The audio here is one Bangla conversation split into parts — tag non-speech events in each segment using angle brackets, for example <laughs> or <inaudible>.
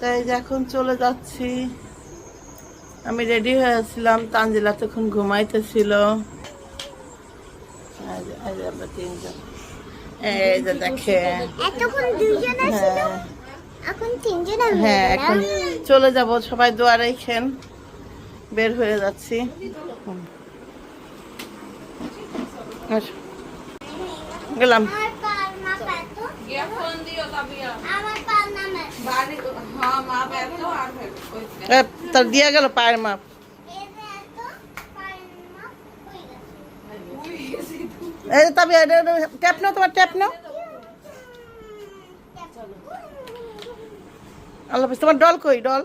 তাই এখন চলে যাচ্ছি। আমি রেডি হয়েছিলাম তানজিলা তখন ঘুমাইতেছিল। আমরা তিনজন। এই যে ছিল হ্যাঁ। এখন হ্যাঁ এখন চলে যাব সবাই দোয়া রেখেন। বের হয়ে যাচ্ছি। গেলাম আমার পার মাপ এত আমার পার নাম এত। এ, তার দিয়া গেল পায়ের মাপ। এই হয়ে তবে ট্যাপ নাও তোমার ট্যাপ নাও। আল্লাহ তোমার ডল কই ডল?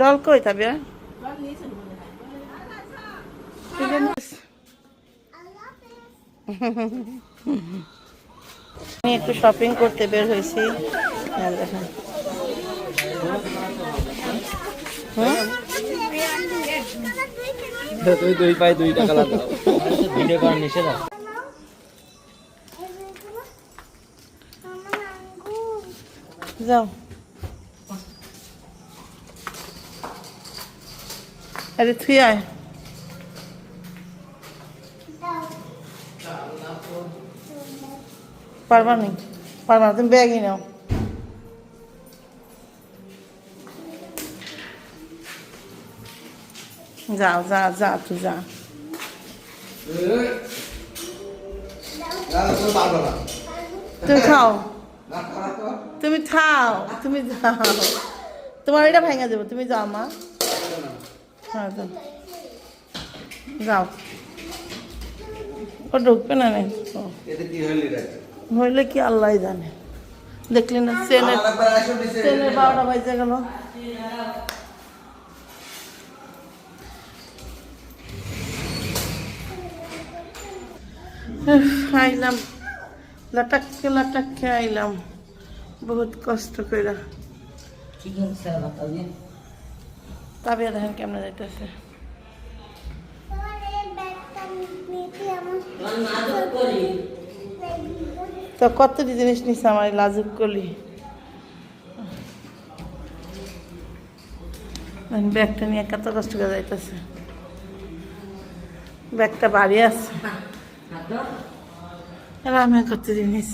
ডল কই তবে হাফেজ। <laughs> আমি একটু শপিং করতে বের হয়েছি। হ্যাঁ, দেখেন? দুই দুই পাই দুই টাকা ভিডিও করার নিষেধ যাও। আরে তুই আয়। পারবা নি পারবা তুমি ব্যাগই নাও যাও যা যা তুই যা তুমি খাও তুমি খাও তুমি তোমার এটা ভেঙে দেবো তুমি যাও মা হ্যাঁ যাও ও ঢুকবে না নেই ও, এতে কি হইলি হইলে কি আল্লাহ জানে? দেখলি না? ট্রেনের ট্রেনের বারোটা বাজে গেল উফ, আইলাম। লাটাককে লাটাককে আইলাম। বহুত কষ্ট কইরা। তবে দেখেন কেমন যাইতেছে। তোমার এই ব্যাগটা নিতে আমার তো কতটি জিনিস নিচ্ছে আমার লাজুক কলি? ব্যাগটা নিয়ে কত কষ্ট করে যাইতেছে। ব্যাগটা বাড়ি আছে। আমি কত জিনিস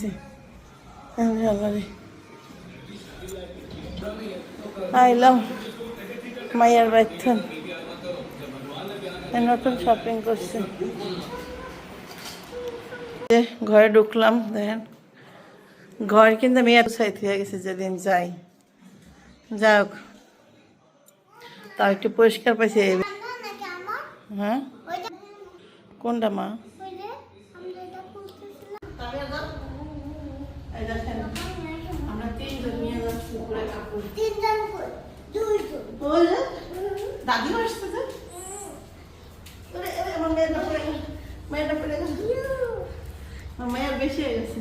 আইলাম। মাইয়ার বাইথন নতুন শপিং করছি। ঘরে ঢুকলাম, দেখেন। ঘর কিন্তু আমি এত সাইতে হয়ে গেছে যেদিন যাই। যাক তাও একটু পরিষ্কার পাইছি। হ্যাঁ? কোনটা মা? দাদি মেয়েটা পড়ে গেল মেয়ের বেশি হয়ে গেছে।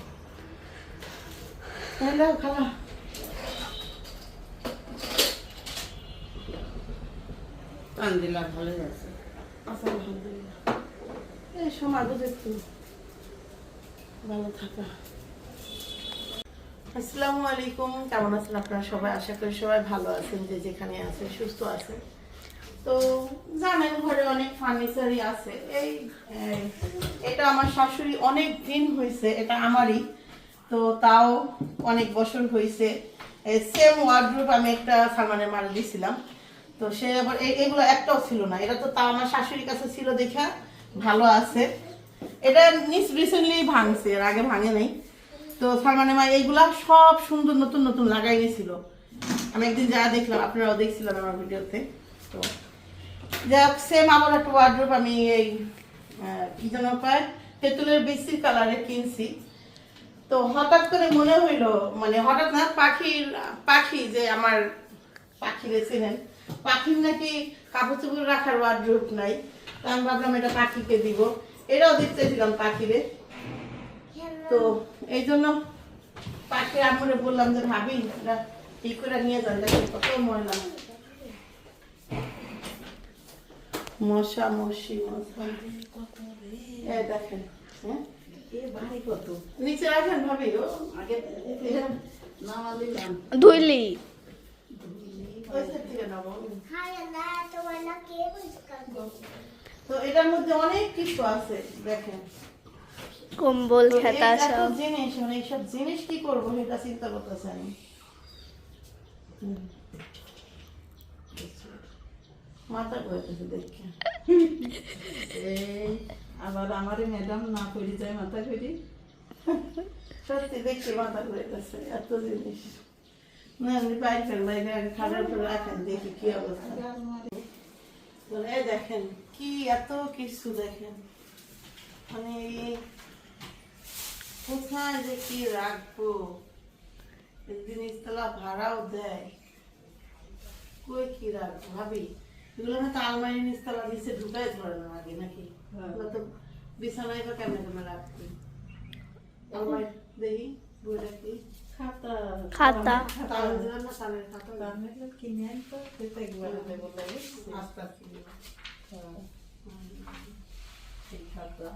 হ্যালো খালা আলহামদুলিল্লাহ ভালো আছে আলহামদুলিল্লাহ এই সময় একটু ভালো থাকা আসসালামু আলাইকুম কেমন আছেন আপনারা সবাই? আশা করি সবাই ভালো আছেন যে যেখানে আছেন সুস্থ আছেন। তো জানেন ঘরে অনেক ফার্নিচারই আছে। এই এই, এটা আমার শাশুড়ি অনেক দিন হয়েছে এটা আমারই। তো তাও অনেক বছর হয়েছে সেম ওয়ার্ড্রোপ আমি একটা সালমানের মাল দিয়েছিলাম তো সে আবার এগুলো একটাও ছিল না। এটা তো তাও আমার শাশুড়ির কাছে ছিল দেখা, ভালো আছে। এটা নিস রিসেন্টলি ভাঙছে, এর আগে ভাঙে নাই। তো সালমানের মা এইগুলা সব সুন্দর নতুন নতুন লাগাই নিয়েছিল আমি একদিন যা দেখলাম, আপনারাও দেখছিলেন আমার ভিডিওতে। তো যাক সেম আমার একটা ওয়ার্ড্রোপ আমি এই কি যেন পায় তেঁতুলের বেশি কালারে কিনছি। তো হঠাৎ করে মনে হইল মানে হঠাৎ না, পাখির, পাখি যে আমার পাখি রেছিলেন পাখির নাকি কাপড় চোপড় রাখার ওয়ার্ড্রোপ নাই। আমি ভাবলাম এটা পাখিকে দিব। এটাও দেখতে দিলাম পাখিরে। তো এই জন্য পাখি আমরে বললাম যে, ভাবি, এটা ঠিক করে নিয়ে যান? দেখেন কত ময়লা। মশা মশি। মশা দেখেন হ্যাঁ? নিচে রাখেন ভাবি ও আগে ধুইলি। হায় তো এটার মধ্যে অনেক কিছু আছে দেখেন। কম্বল এই খেতা সব। জিনিস মানে এইসব জিনিস কি করব সেটা চিন্তা করতেছে আমি। মাথা ঘুরতেছে দেখে এই আবার আমারে ম্যাডাম না করি যায়, মাথা করি সত্যি দেখছি মাথা ঘুরতেছে এত জিনিস। না, আমি বাইরে এটা আগে খাবার উপরে রাখেন, দেখি কি অবস্থা। তো এই দেখেন, কি এত কিছু দেখেন। মানে কোথায় যে কি রাখব? জিনিসতলা ভাড়াও দেয়। কই কি রাখব? ভাবি, এগুলো হয়তো আলমারি নিচতলা নিচে ঢুকাই ধরানো আগে নাকি? তো বিছানায় বা কেমন কেমন রাখতে আলমারি দেখি বই রাখি। খাতা। খাতা। তাহলে দিলাম না কানের খাতা। কিনে আনতো সেটা একবার আস্তে আস্তে দিলাম। খাতা।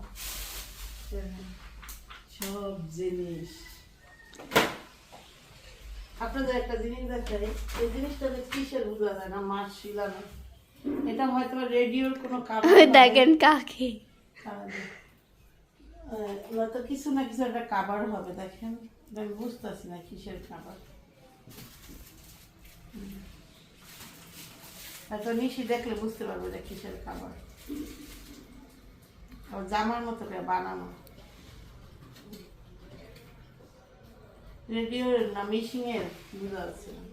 সব জিনিস। আপনাদের একটা জিনিস দেখাই। এই জিনিসটা কিসের বোঝা যায় না? মাছ শিলানো এটা হয়তো রেডিওর কোনো কারণ দেখেন কাকে। তো কিছু না কিছু একটা কাবার হবে দেখেন। আমি বুঝতেছি না কিসের হয়তো নিশি দেখলে বুঝতে পারব এটা কিসের আর জামার মতো করে বানানো। রেডিওর না মিশিং এর বুঝা যাচ্ছে না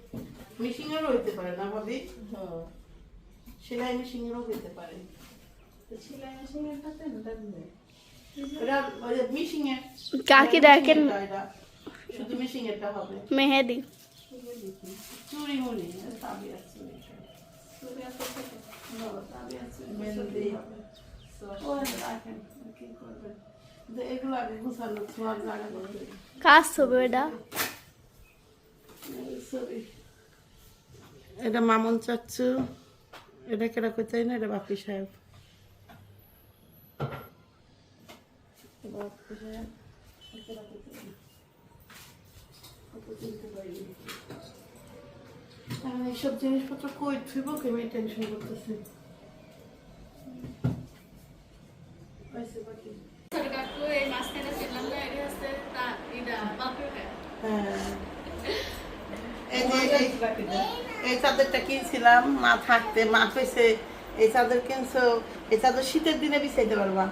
মিশিং এরও হইতে পারে না ভাবি হ্যাঁ সেলাই মেশিন এরও হইতে পারে। তো সেলাই মেশিনের কাকে দেখেন। এটা। শুধু মিশিং এরটা হবে। মেহেদি। চুরি মুড়ি তাবি আছে ছবি এটা সরি। এটা মামন চাচ্ছু এটা কেটা করতে না এটা বাপি সাহেব। বাপি। এখন এইসব জিনিসপত্র কই থুইব কি আমি টেনশন করতেছি। হ্যাঁ। এই চাদরটা কিনছিলাম মা থাকতে মা কইছে এই চাদর কিনছো এই চাদর শীতের দিনে বিছাইতে পারবা।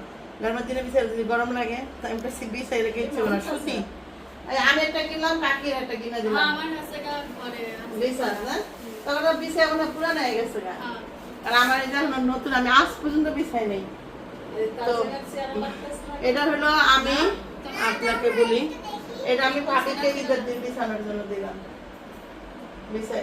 গরমের দিনে বিছাই যদি গরম লাগে আমি বিছাই রেখে ইচ্ছে না সুতি? এই আমি একটা কিনলাম কাকির একটা কিনে দিলাম। বিছাস না? তখন বিছাই মনে হয় পুরানো হয়ে গেছে গা। আর আমার এটা নতুন আমি আজ পর্যন্ত বিছাই নেই। তো এটা হলো আমি আপনাকে বলি এটা আমি ভাবিকে ঈদের দিন বিছানোর জন্য দিলাম। বিছাই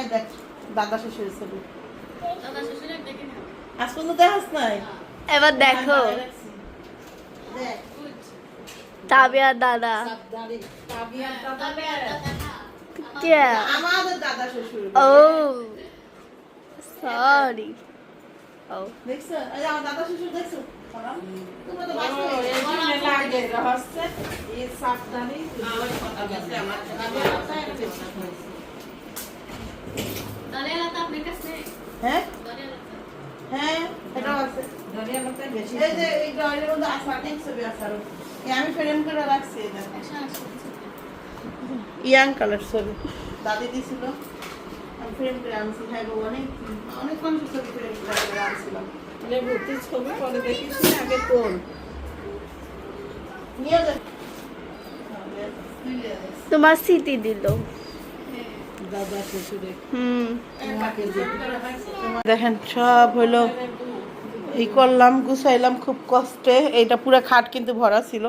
এই দেখ দাদা শ্বশুরের ছবি। আজ পর্যন্ত দেখাস নাই? এবার দেখো। দেখ। তাবিয়া দাদা। সাবধানে। কাবিয়ার দাদা কে? আমাদের দাদা শ্বশুর। ও সরি ও। দেখছ? এই আমার দাদা শ্বশুর দেখছ? তোমরা তো বাস এই জন্যে লাগে রহস্য। এই হ্যাঁ? হ্যাঁ? এটাও আছে। ধরিয়া লোকের বেশি এই যে এই ড্রয়ারের মধ্যে আসার অনেক ছবি আসার এই আমি ফ্রেম করে রাখছি এটা ইয়াং কালার ছবি দাদি দিছিল। আমি ফ্রেম করে আনছি হ্যাঁ গো অনেক ছবি ফ্রেম করে আনছিলাম লেবুতে ছবি পরে দেখিস আগে নিয়ে যা তোমার স্মৃতি দিল। দাদা শ্বশুরে। হুম। দেখেন, সব হলো এই করলাম, গুছাইলাম খুব কষ্টে। এইটা পুরো খাট কিন্তু ভরা ছিল।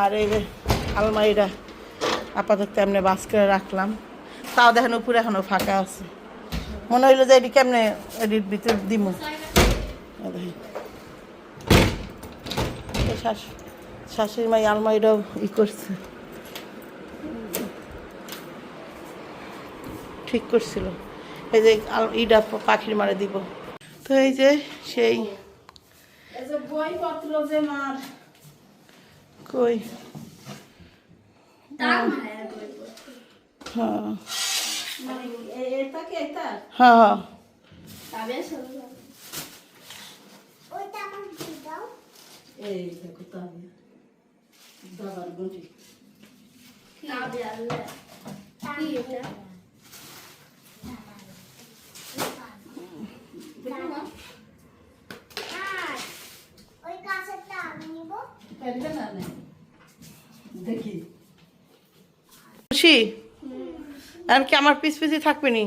আর এই আলমারিটা আপাতত এমনি বাস করে রাখলাম। তাও দেখেন উপরে এখনও ফাঁকা আছে। মনে হইল যে এটি কেমনে এটির ভিতর দিমু। শাশুড়ি মাই আলমারিটাও ই করছে। ঠিক করছিল। এই যে ইটা পাখির মারে দিব। তো এই যে সেই যে বইপত্র যে মার কই হ্যাঁ। মানে এটা হ্যাঁ গুটি কাঁচেরটা আমি নিব ফেলবে না নে? দেখি খুশি কি আমার পিস পিসি থাকবে নি?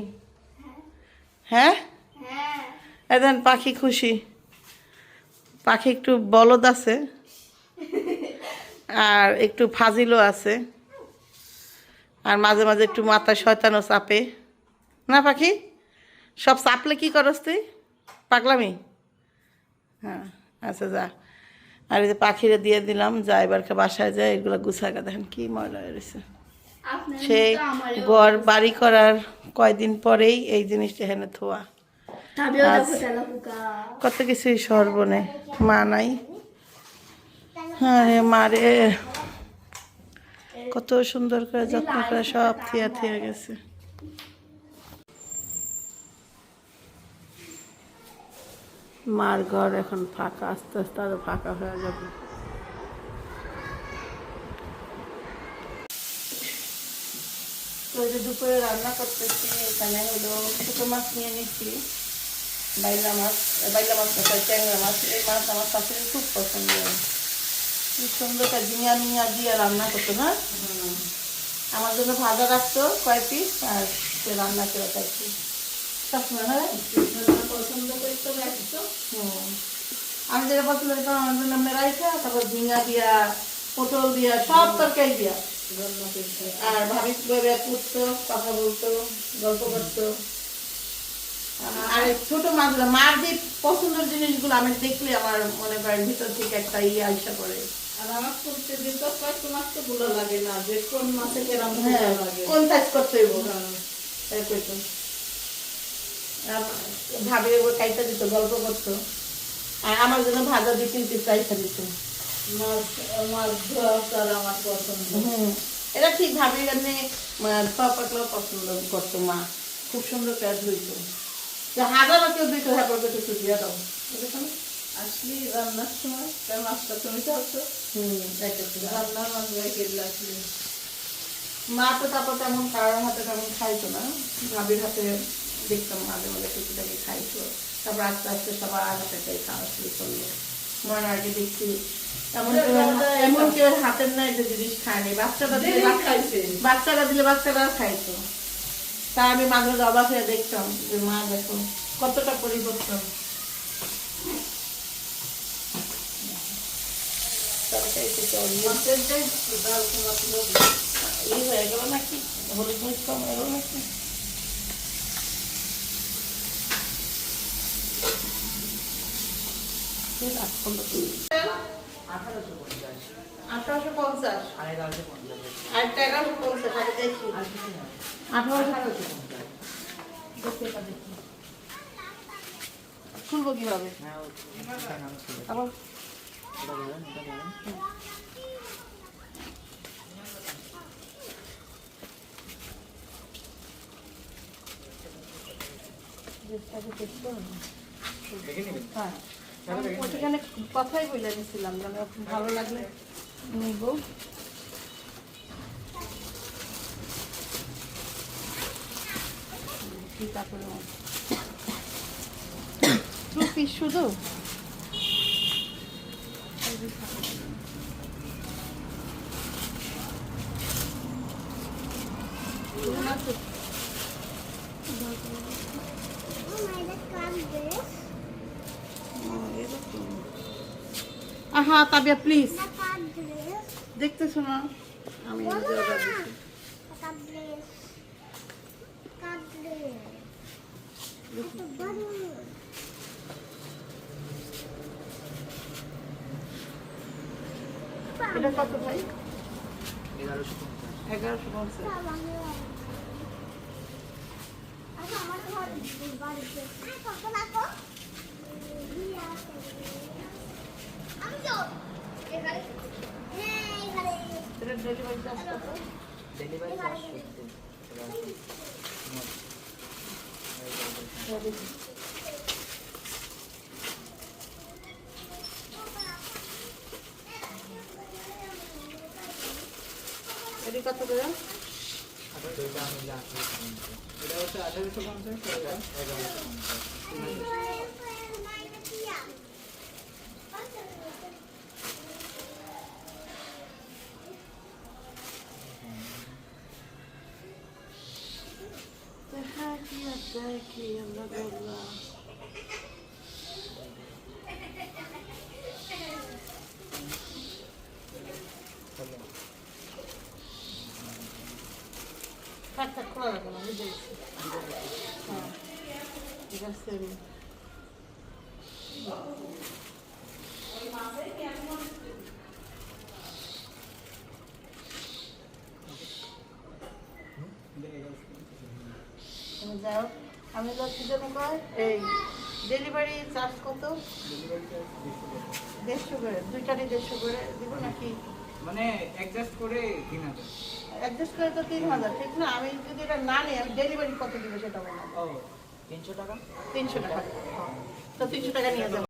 হ্যাঁ? হ্যাঁ এখন পাখি খুশি। পাখি একটু বলদ আছে। আর একটু ফাজিলও আছে। আর মাঝে মাঝে একটু মাথায় শয়তানও চাপে। না, পাখি? সব চাপলে কি করস তুই? পাগলামি? হ্যাঁ আচ্ছা যা। আর এই যে পাখিরে দিয়ে দিলাম যা এবারকে বাসায় যায় এগুলো গুছাগা দেখেন কি ময়লা হয়ে রয়েছে। সেই ঘর বাড়ি করার কয়দিন পরেই এই জিনিসটা এখানে থোয়া কত কিছুই সর্বনে। মা নাই। হ্যাঁ রে মা রে। কত সুন্দর করে যত্ন করে সব থিয়া থিয়া গেছে। মার ঘর এখন ফাঁকা আস্তে আস্তে আরও ফাঁকা হয়ে যাবে। তো যে দুপুরে রান্না করতেছি এখানে হলো ছোটো মাছ নিয়ে নিচ্ছি বাইলা মাছ বাইলা মাছ sorry, ট্যাংরা মাছ। এই মাছ আমার শাশুড়ি খুব পছন্দ। কি সুন্দর করে ঝিঙা মিঙা দিয়ে রান্না করতো না? আমার জন্য ভাজা রাখতো কয় পিস আর সে রান্না করে খাইছি। সবসময় না পছন্দ করে তো রাখছো আমি যেটা পছন্দ আমার রাইখা তারপর ঝিঙা দিয়া পটল দিয়া সব তরকারি দিয়া। আর ভাবি কীভাবে করতো কথা বলতো গল্প করতো। আর ছোট মাছগুলো মার যে পছন্দের জিনিসগুলো আমি দেখলে আমার মনে করেন ভিতর থেকে একটা ইয়ে আইসা পড়ে। আর আমার করতে দিতে কয়েক মাস তো ভালো লাগে না যে কোন মাসে কেরাম হ্যাঁ লাগে। কোন কাজ করতে হইব। হ্যাঁ। তাই কইতো ভাবি ও খাইতে দিত গল্প করতো। আর আমার জন্য ভাজা দিয়ে তিন পিস রাইসা দিত। এটা ঠিক ভাবি এমনি সব পছন্দ করতো মা। খুব সুন্দর কাজ হইতো যে হাজারও কেউ দিত হ্যাঁ পরে একটু দিয়ে দাও? আসলি রান্নার সময় তার মাছটা তুমি চাচ্ছো রান্নার মাছ রেখে আসলে মা তো তারপর তেমন কারোর হাতে তেমন খাইতো না। ভাবির হাতে দেখতাম মাঝে মাঝে টুকিটাকি খাইতো তারপর আস্তে আস্তে সবার হাতে খাওয়া শুরু করল। মনে আগে দেখছি এমন কেউ হাতের না যে জিনিস খায়নি বাচ্চাটা দিলে দিলে বাচ্চারা খাইতো তা। আমি মাঝে মাঝে অবাক হয়ে দেখতাম যে মা দেখো কতটা পরিবর্তন। হয়ে গেল নাকি? হলুদ মরিচ কম হয়ে গেল নাকি? আঠারোশো পঞ্চাশ আর এগারোশো পঞ্চাশ আগে দেখি আঠারোশো খুলবো কীভাবে আবার হ্যাঁ আমি ওইখানে কথাই বলে নিছিলাম ভালো লাগলে নিব। টু পিস শুধু? আহা তাবিয়া প্লিজ দেখতেছো না? আমি। এটা কত ভাই? এগারোশো পঞ্চাশ। আমি তো এখানে হ্যাঁ এখানে এটা ডেলিভারি চার্জ কত এটি কত কি আছে কি আমরা বললাম থাক থাক খোলা রাখো না বুঝে গেছি হ্যাঁ ঠিক আছে তুমি যাও আমি লক্ষ্মী যেন কয়? এই ডেলিভারি চার্জ কত? দেড়শো করে দুইটারই দেড়শো করে দিব নাকি? মানে অ্যাডজাস্ট করে তিন হাজার। অ্যাডজাস্ট করে তো তিন হাজার ঠিক না? আমি যদি এটা না নিই আমি ডেলিভারি কত দিব সেটা ও তিনশো টাকা? তিনশো টাকা। তো তিনশো টাকা নিয়ে যাব।